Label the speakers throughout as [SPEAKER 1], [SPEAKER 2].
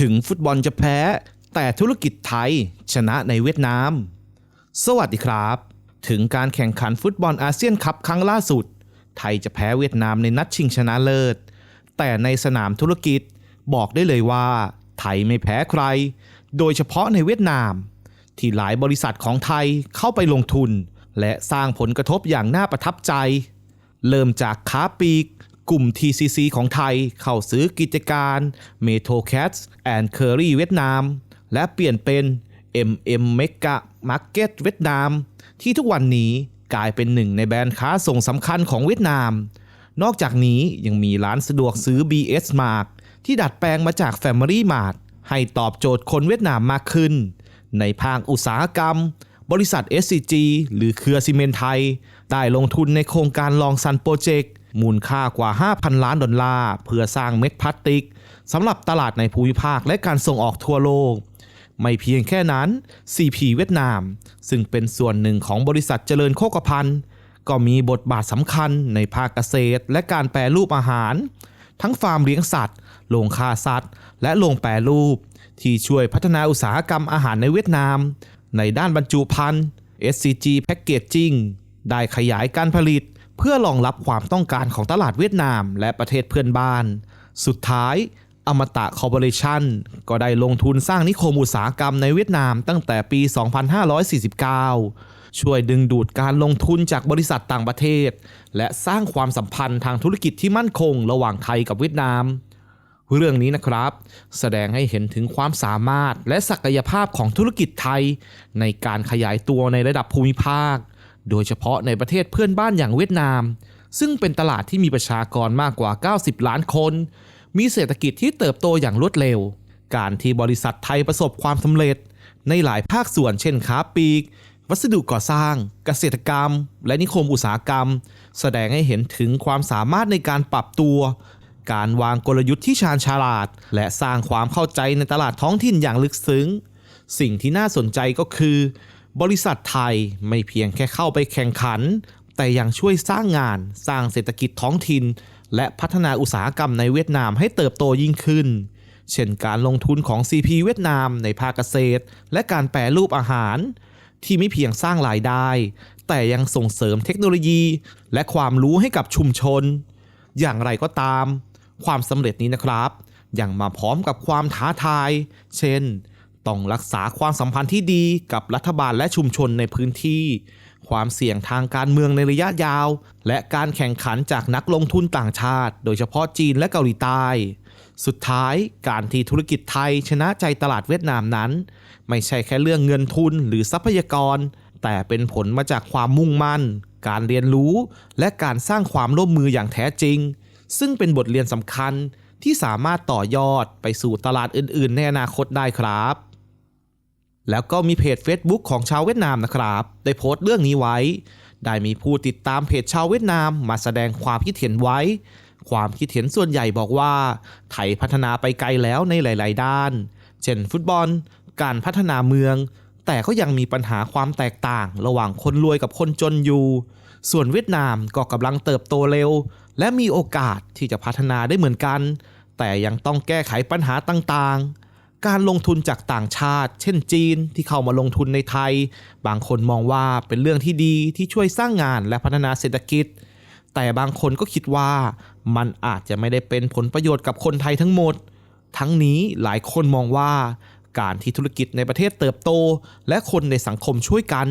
[SPEAKER 1] ถึงฟุตบอลจะแพ้ แต่ธุรกิจไทยชนะในเวียดนาม สวัสดีครับ ถึงการแข่งขันฟุตบอลอาเซียนคัพครั้งล่าสุด ไทยจะแพ้เวียดนามในนัดชิงชนะเลิศ แต่ในสนามธุรกิจบอกได้เลยว่า ไทยไม่แพ้ใคร โดยเฉพาะในเวียดนาม ที่หลายบริษัทของไทยเข้าไปลงทุน และสร้างผลกระทบอย่างน่าประทับใจ เริ่มจากค้าปลีก กลุ่ม TCC ของไทยเข้าซื้อกิจการ m e t o Cats and Curry เวียดนาม และเปลี่ยนเป็น MM Mega Market เวียดนาม ที่ทุกวันนี้กลายเป็นหนึ่งในแบรนด์ค้าส่งสำคัญของเวียดนาม นอกจากนี้ยังมีร้านสะดวกซื้อ BS Mart ที่ดัดแปลงมาจาก Family Mart ให้ตอบโจทย์คนเวียดนามมากขึ้น ในภาคอุตสาหกรรม บริษัท SCG หรือเครือซีเมนไทย ได้ลงทุนในโครงการลองซันโปรเจกต์ มูลค่ากว่า 5,000 ล้านดอลลาร์ เพื่อสร้างเม็ดพลาสติกสำหรับตลาดในภูมิภาคและการส่งออกทั่วโลก ไม่เพียงแค่นั้น CP เวียดนาม ซึ่งเป็นส่วนหนึ่งของบริษัทเจริญโภคภัณฑ์ก็มีบทบาทสำคัญในภาคเกษตรและการแปรรูปอาหาร ทั้งฟาร์มเลี้ยงสัตว์ โรงฆ่าสัตว์ และโรงแปรรูป ที่ช่วยพัฒนาอุตสาหกรรมอาหารในเวียดนาม ในด้านบรรจุภัณฑ์ SCG Packaging ได้ขยายการผลิต เพื่อรองรับความต้องการของตลาดเวียดนามและประเทศเพื่อนบ้าน สุดท้ายอมตะคอร์ปอเรชั่นก็ได้ลงทุนสร้างนิคมอุตสาหกรรมในเวียดนามตั้งแต่ปี 2549 ช่วยดึงดูดการลงทุนจากบริษัทต่างประเทศ และสร้างความสัมพันธ์ทางธุรกิจที่มั่นคงระหว่างไทยกับเวียดนาม เรื่องนี้นะครับ แสดงให้เห็นถึงความสามารถและศักยภาพของธุรกิจไทย ในการขยายตัวในระดับภูมิภาค โดยเฉพาะในประเทศเพื่อนบ้านอย่างเวียดนาม ซึ่งเป็นตลาดที่มีประชากรมากกว่า 90 ล้านคน มีเศรษฐกิจที่เติบโตอย่างรวดเร็ว การที่บริษัทไทยประสบความสำเร็จ ในหลายภาคส่วนเช่นค้าปลีก วัสดุก่อสร้าง เกษตรกรรม และนิคมอุตสาหกรรม แสดงให้เห็นถึงความสามารถในการปรับตัว การวางกลยุทธ์ที่ชาญฉลาด และสร้างความเข้าใจในตลาดท้องถิ่นอย่างลึกซึ้ง สิ่งที่น่าสนใจก็คือ บริษัทไทยไม่เพียงแค่เข้าไปแข่งขัน แต่ยังช่วยสร้างงาน สร้างเศรษฐกิจท้องถิ่น และพัฒนาอุตสาหกรรมในเวียดนามให้เติบโตยิ่งขึ้น เช่นการลงทุนของ CP เวียดนามในภาคเกษตร และการแปรรูปอาหาร ที่ไม่เพียงสร้างรายได้ แต่ยังส่งเสริมเทคโนโลยี และความรู้ให้กับชุมชน อย่างไรก็ตาม ความสำเร็จนี้นะครับยังมาพร้อมกับความท้าทาย เช่น ต้องรักษาความสัมพันธ์ที่ดีกับรัฐบาลและชุมชนในพื้นที่ ความเสี่ยงทางการเมืองในระยะยาว และการแข่งขันจากนักลงทุนต่างชาติ โดยเฉพาะจีนและเกาหลีใต้ สุดท้ายการที่ธุรกิจไทยชนะใจตลาดเวียดนามนั้น ไม่ใช่แค่เรื่องเงินทุนหรือทรัพยากร แต่เป็นผลมาจากความมุ่งมั่น การเรียนรู้ และการสร้างความร่วมมืออย่างแท้จริง ซึ่งเป็นบทเรียนสำคัญที่สามารถต่อยอดไปสู่ตลาดอื่น ๆ ในอนาคตได้ครับ แล้วก็มีเพจ Facebook ของชาวเวียดนามนะครับ ได้โพสต์เรื่องนี้ไว้ ได้มีผู้ติดตามเพจชาวเวียดนามมาแสดงความคิดเห็นไว้ ความคิดเห็นส่วนใหญ่บอกว่า ไทยพัฒนาไปไกลแล้วในหลาย ๆ ด้าน เช่น ฟุตบอล การพัฒนาเมือง แต่ก็ยังมีปัญหาความแตกต่าง ระหว่างคนรวยกับคนจนอยู่ ส่วนเวียดนามก็กำลังเติบโตเร็ว และมีโอกาสที่จะพัฒนาได้เหมือนกัน แต่ยังต้องแก้ไขปัญหาต่าง ๆ การลงทุนจากต่างชาติ เช่นจีนที่เข้ามาลงทุนในไทย บางคนมองว่าเป็นเรื่องที่ดีที่ช่วยสร้างงานและพัฒนาเศรษฐกิจ แต่บางคนก็คิดว่ามันอาจจะไม่ได้เป็นผลประโยชน์กับคนไทยทั้งหมด ทั้งนี้หลายคนมองว่าการที่ธุรกิจในประเทศเติบโต และคนในสังคมช่วยกัน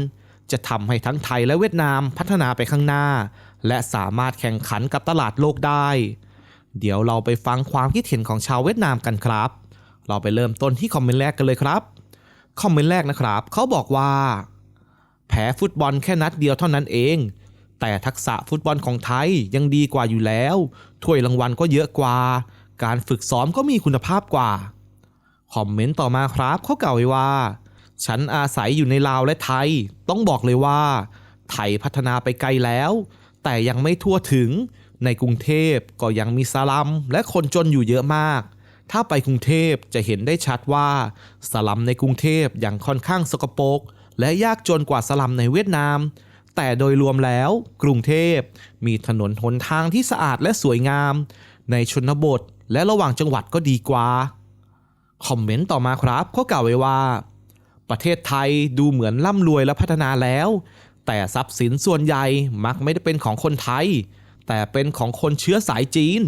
[SPEAKER 1] จะทำให้ทั้งไทยและเวียดนามพัฒนาไปข้างหน้า และสามารถแข่งขันกับตลาดโลกได้ เดี๋ยวเราไปฟังความคิดเห็นของชาวเวียดนามกันครับ เราไปเริ่มต้นที่คอมเมนต์แรกกันเลยครับ คอมเมนต์แรกนะครับเขาบอกว่า แพ้ฟุตบอลแค่นัดเดียวเท่านั้นเอง แต่ทักษะฟุตบอลของไทยยังดีกว่าอยู่แล้ว ถ้วยรางวัลก็เยอะกว่า การฝึกซ้อมก็มีคุณภาพกว่า คอมเมนต์ต่อมาครับเขากล่าวไว้ว่า ฉันอาศัยอยู่ในลาวและไทย ต้องบอกเลยว่า ไทยพัฒนาไปไกลแล้ว แต่ยังไม่ทั่วถึง ในกรุงเทพก็ยังมีสลัมและคนจนอยู่เยอะมาก ถ้าไปกรุงเทพจะเห็นได้ชัดว่าสลัมในกรุงเทพยังค่อนข้างสกปรกและยากจนกว่าสลัมในเวียดนาม แต่โดยรวมแล้วกรุงเทพมีถนนหนทางที่สะอาดและสวยงาม ในชนบทและระหว่างจังหวัดก็ดีกว่า คอมเมนต์ต่อมาครับเขากล่าวไว้ว่า ประเทศไทยดูเหมือนร่ำรวยและพัฒนาแล้ว แต่ทรัพย์สินส่วนใหญ่มักไม่ได้เป็นของคนไทย แต่เป็นของคนเชื้อสายจีน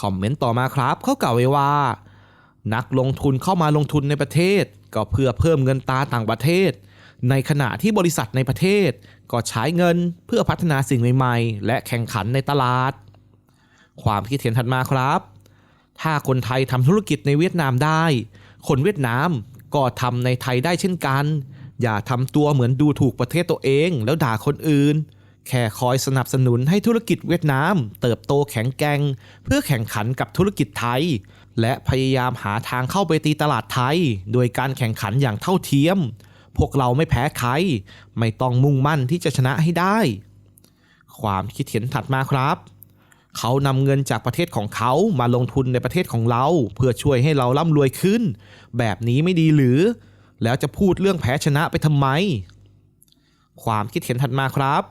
[SPEAKER 1] คอมเมนต์ต่อมาครับเขากล่าวไว้ว่า นักลงทุนเข้ามาลงทุนในประเทศ ก็เพื่อเพิ่มเงินตาต่างประเทศ ในขณะที่บริษัทในประเทศ ก็ใช้เงินเพื่อพัฒนาสิ่งใหม่ๆ และแข่งขันในตลาด ความคิดเห็นถัดมาครับ ถ้าคนไทยทำธุรกิจในเวียดนามได้ คนเวียดนามก็ทำในไทยได้เช่นกัน อย่าทำตัวเหมือนดูถูกประเทศตัวเอง แล้วด่าคนอื่น แค่คอยสนับสนุนให้ธุรกิจเวียดนาม เติบโตแข็งแกร่งเพื่อแข่งขันกับธุรกิจไทย และพยายามหาทางเข้าไปตีตลาดไทย โดยการแข่งขันอย่างเท่าเทียม พวกเราไม่แพ้ใคร ไม่ต้องมุ่งมั่นที่จะชนะให้ได้ ความคิดเห็นถัดมาครับ เขานำเงินจากประเทศของเขามาลงทุนในประเทศของเรา เพื่อช่วยให้เราร่ำรวยขึ้น แบบนี้ไม่ดีหรือ แล้วจะพูดเรื่องแพ้ชนะไปทำไม ความคิดเห็นถัดมาครับ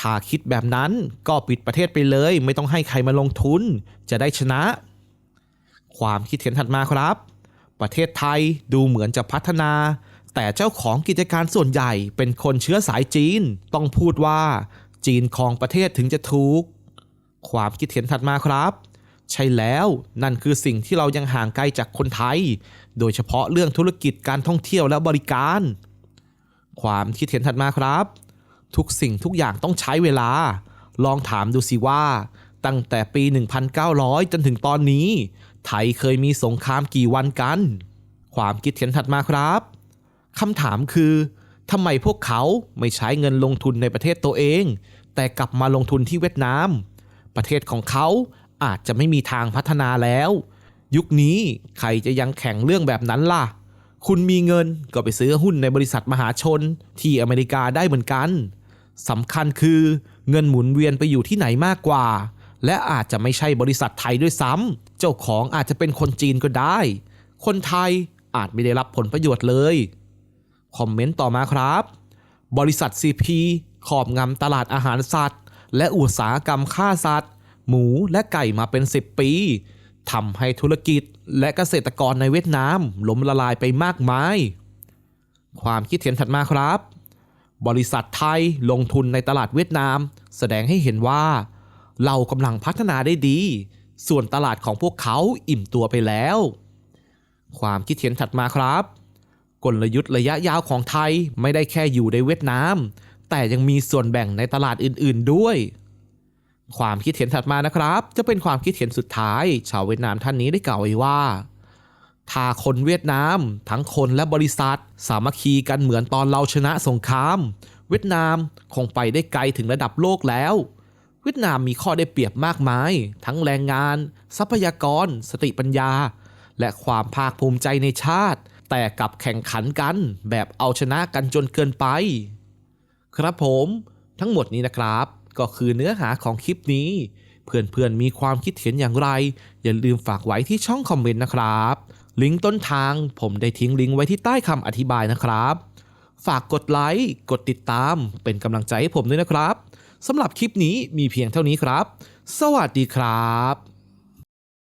[SPEAKER 1] ถ้าคิดแบบนั้นก็ปิดประเทศไปเลย ไม่ต้องให้ใครมาลงทุนจะได้ชนะ ความคิดเห็นถัดมาครับ ประเทศไทยดูเหมือนจะพัฒนา แต่เจ้าของกิจการส่วนใหญ่เป็นคนเชื้อสายจีน ต้องพูดว่า จีนของประเทศถึงจะถูก ความคิดเห็นถัดมาครับ ใช่แล้วนั่นคือสิ่งที่เรายังห่างไกลจากคนไทย โดยเฉพาะเรื่องธุรกิจการท่องเที่ยวและบริการ ความคิดเห็นถัดมาครับ ทุกสิ่งทุกอย่างต้องใช้เวลา ลองถามดูสิว่า ตั้งแต่ปี 1900 จนถึงตอนนี้ ไทยเคยมีสงครามกี่วันกัน ความคิดเห็นถัดมาครับคำถามคือทำไมพวกเขาไม่ใช้เงินลงทุนในประเทศตัวเอง แต่กลับมาลงทุนที่เวียดนาม ประเทศของเขาอาจจะไม่มีทางพัฒนาแล้ว ยุคนี้ใครจะยังแข่งเรื่องแบบนั้นล่ะ คุณมีเงินก็ไปซื้อหุ้นในบริษัทมหาชนที่อเมริกาได้เหมือนกัน สำคัญคือเงินหมุนเวียนไปอยู่ที่ไหนมากกว่า และอาจจะไม่ใช่บริษัทไทยด้วยซ้ำเจ้าของอาจจะเป็นคนจีนก็ได้ คนไทยอาจไม่ได้รับผลประโยชน์เลย คอมเมนต์ต่อมาครับ บริษัท CP ขอบงำตลาดอาหารสัตว์ และอุตสาหกรรมฆ่าสัตว์ หมูและไก่มาเป็น 10 ปีทำให้ธุรกิจและเกษตรกรในเวียดนามล้มละลายไปมากมาย ความคิดเห็นถัดมาครับ บริษัทไทยลงทุนในตลาดเวียดนาม แสดงให้เห็นว่า เรากำลังพัฒนาได้ดี ส่วนตลาดของพวกเขาอิ่มตัวไปแล้ว ความคิดเห็นถัดมาครับ กลยุทธ์ระยะยาวของไทยไม่ได้แค่อยู่ในเวียดนาม แต่ยังมีส่วนแบ่งในตลาดอื่นๆด้วย ความคิดเห็นถัดมานะครับ จะเป็นความคิดเห็นสุดท้าย ชาวเวียดนามท่านนี้ได้กล่าวไว้ว่า ถ้าคนเวียดนาม ทั้งคนและบริษัท สามัคคีกันเหมือนตอนเราชนะสงคราม เวียดนามคงไปได้ไกลถึงระดับโลกแล้ว เวียดนามมีข้อได้เปรียบมากมาย ทั้งแรงงาน ทรัพยากร สติปัญญา และความภาคภูมิใจในชาติ แต่กลับแข่งขันกันแบบเอาชนะกันจนเกินไป ครับผมทั้งหมดนี้นะครับ ก็คือเนื้อหาของคลิปนี้เพื่อนๆมีความคิดเห็นอย่างไร อย่าลืมฝากไว้ที่ช่องคอมเมนต์นะครับ ลิงก์ต้นทางผมได้ทิ้งลิงก์ไว้ที่ใต้คำอธิบายนะครับ ฝากกดไลค์ กดติดตาม เป็นกำลังใจให้ผมด้วยนะครับสำหรับคลิปนี้มีเพียงเท่านี้ครับ สวัสดีครับ